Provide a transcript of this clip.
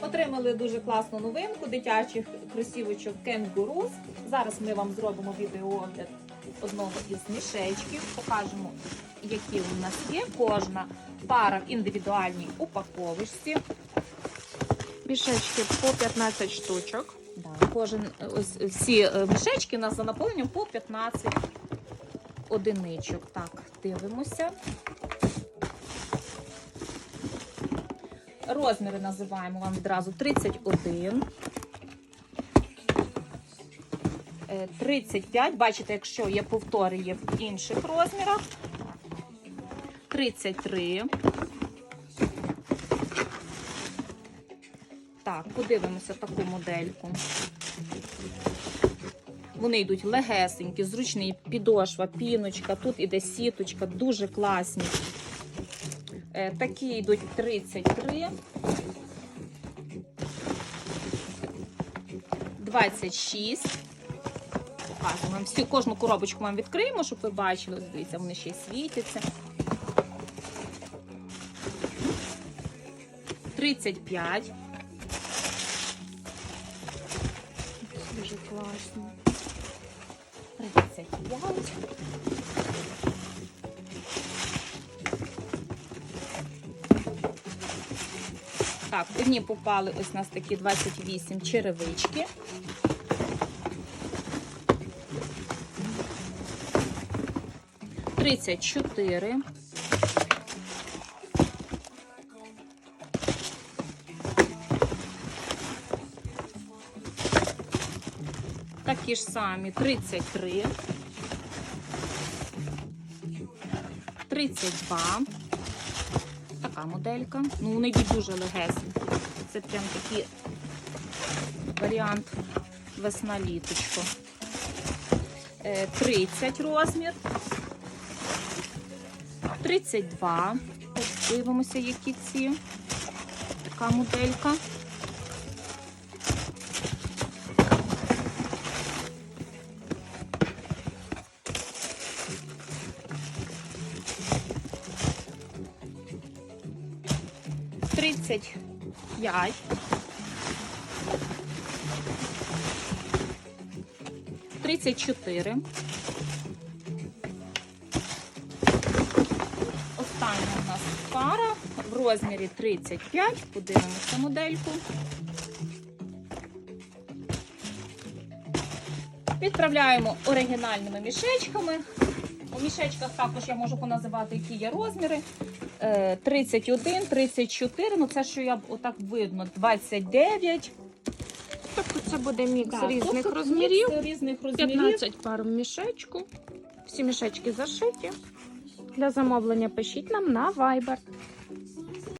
Отримали дуже класну новинку дитячих кросівочок кенгурус. Зараз ми вам зробимо відеоогляд одного із мішечків. Покажемо, які у нас є. Кожна пара в індивідуальній упаковочці. Мішечки по 15 штучок. Да, кожен ось всі е, мішечки у нас за наповненням по 15 одиничок. Так, дивимося. Розміри називаємо вам відразу 31. е, 35. Бачите, якщо є повтори, є в інших розмірах. 33. Так, подивимося таку модельку. Вони йдуть легесенькі, зручний підошва, піночка, тут іде сіточка, дуже класні. Е, такі йдуть 33. 26. Покажу вам всю кожну коробочку вам відкриємо, щоб ви бачили. Дивіться, вони ще й світяться. 35. Дуже класно. 35. Так, одні попали ось у нас такі 28 черевички. Тридцять чотири. Такі ж самі 33. 32. Така моделька. Ну, вони дуже легесенькі. Це прям такий варіант весна-літочко. Е, 30 розмір. 32. Дивимося, які ці. Така моделька. Тридцять п'ять. Тридцять чотири. Остання у нас пара в розмірі 35. Подивимося модельку. Відправляємо оригінальними мішечками. У мішечках також я можу поназивати, які є розміри. Е, 31, 34, ну це що я отак видно, 29. Тобто це буде мікс Так, різних тобто розмірів. мікс різних розмірів. 15 пар в мішечку. Всі мішечки зашиті. Для замовлення пишіть нам на Viber.